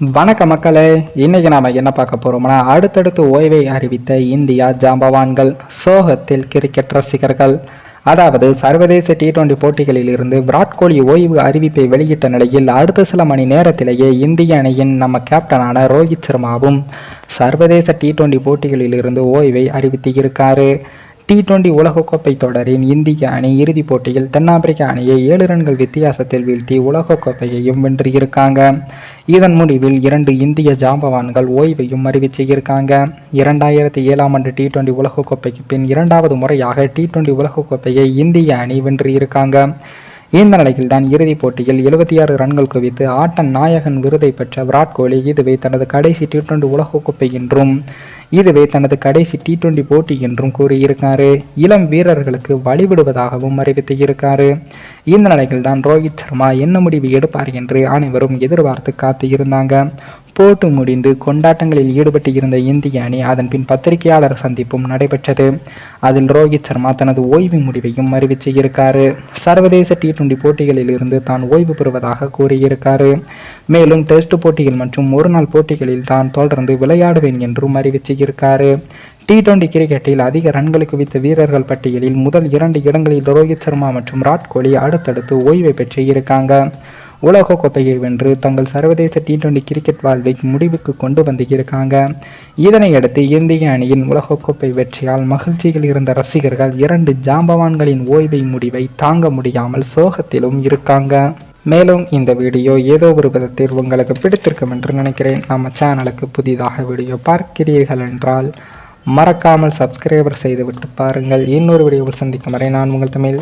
வணக்க மக்களே. இன்னைக்கு நாம என்ன பார்க்க போறோம்னா அடுத்தடுத்து ஓய்வை அறிவித்த இந்தியா ஜாம்பவான்கள் சோகத்தில் கிரிக்கெட் ரசிகர்கள். அதாவது சர்வதேச டி டுவெண்டி போட்டிகளில் இருந்து விராட் கோலி ஓய்வு அறிவிப்பை வெளியிட்ட நிலையில் அடுத்த சில மணி நேரத்திலேயே இந்திய அணியின் நம்ம கேப்டனான ரோஹித் சர்மாவும் சர்வதேச டி டுவெண்டி போட்டிகளில் இருந்து ஓய்வை அறிவித்து இருக்காரு. டி டுவெண்டி உலகக்கோப்பை தொடரின் இந்திய அணி இறுதிப் போட்டியில் தென்னாப்பிரிக்க அணியை ஏழு ரன்கள் வித்தியாசத்தில் வீழ்த்தி உலகக்கோப்பையையும் வென்றிருக்காங்க. இதன் முடிவில் இரண்டு இந்திய ஜாம்பவான்கள் ஓய்வையும் அறிவிச்சிருக்காங்க இரண்டாயிரத்தி ஏழாம் ஆண்டு டி டுவெண்டி உலகக்கோப்பைக்கு பின் இரண்டாவது முறையாக டி டுவெண்டி உலகக்கோப்பையை இந்திய அணி வென்றிருக்காங்க. இந்த நிலையில் தான் இறுதிப் போட்டியில் எழுபத்தி ஆறு ரன்கள் குவித்து ஆட்ட நாயகன் விருதை பெற்ற விராட் கோலி இதுவே தனது கடைசி டி டுவெண்டி உலகக்கோப்பை என்றும் இதுவே தனது கடைசி டி டுவெண்டி போட்டி என்றும் கூறியிருக்காரு. இளம் வீரர்களுக்கு வழிவிடுவதாகவும் அறிவித்து இருக்காரு இந்த நிலையில் தான் ரோஹித் சர்மா என்ன முடிவு எடுப்பார் என்று அனைவரும் எதிர்பார்த்து காத்து இருந்தாங்க போட்டு முடிந்து கொண்டாட்டங்களில் ஈடுபட்டு இருந்த இந்திய அணி அதன் பின் பத்திரிகையாளர் சந்திப்பும் நடைபெற்றது. அதில் ரோஹித் சர்மா தனது ஓய்வு முடிவையும் அறிவித்து இருக்காரு. சர்வதேச டி டுவெண்டி போட்டிகளில் இருந்து தான் ஓய்வு பெறுவதாக கூறியிருக்காரு. மேலும் டெஸ்ட் போட்டிகள் மற்றும் ஒருநாள் போட்டிகளில் தான் தொடர்ந்து விளையாடுவேன் என்றும் அறிவிச்சிருக்காரு டி டுவெண்டி கிரிக்கெட்டில் அதிக ரன்களை குவித்த வீரர்கள் பட்டியலில் முதல் இரண்டு இடங்களில் ரோஹித் சர்மா மற்றும் விராட் கோலி அடுத்தடுத்து ஓய்வை பெற்று இருக்காங்க. உலக கோப்பையை வென்று தங்கள் சர்வதேச டி டுவெண்டி கிரிக்கெட் வாழ்வை முடிவுக்கு கொண்டு வந்து இருக்காங்க. இதனையடுத்து இந்திய அணியின் உலகக்கோப்பை வெற்றியால் மகிழ்ச்சியில் இருந்த ரசிகர்கள் இரண்டு ஜாம்பவான்களின் ஓய்வை முடிவை தாங்க முடியாமல் சோகத்திலும் இருக்காங்க. மேலும் இந்த வீடியோ ஏதோ ஒரு விதத்தில் உங்களுக்கு பிடித்திருக்கும் என்று நினைக்கிறேன். நம்ம சேனலுக்கு புதிதாக வீடியோ பார்க்கிறீர்கள் என்றால் மறக்காமல் சப்ஸ்கிரைபர் செய்துவிட்டு பாருங்கள். இன்னொரு வீடியோவில் சந்திக்கும் வரை நான் உங்கள் தமிழ்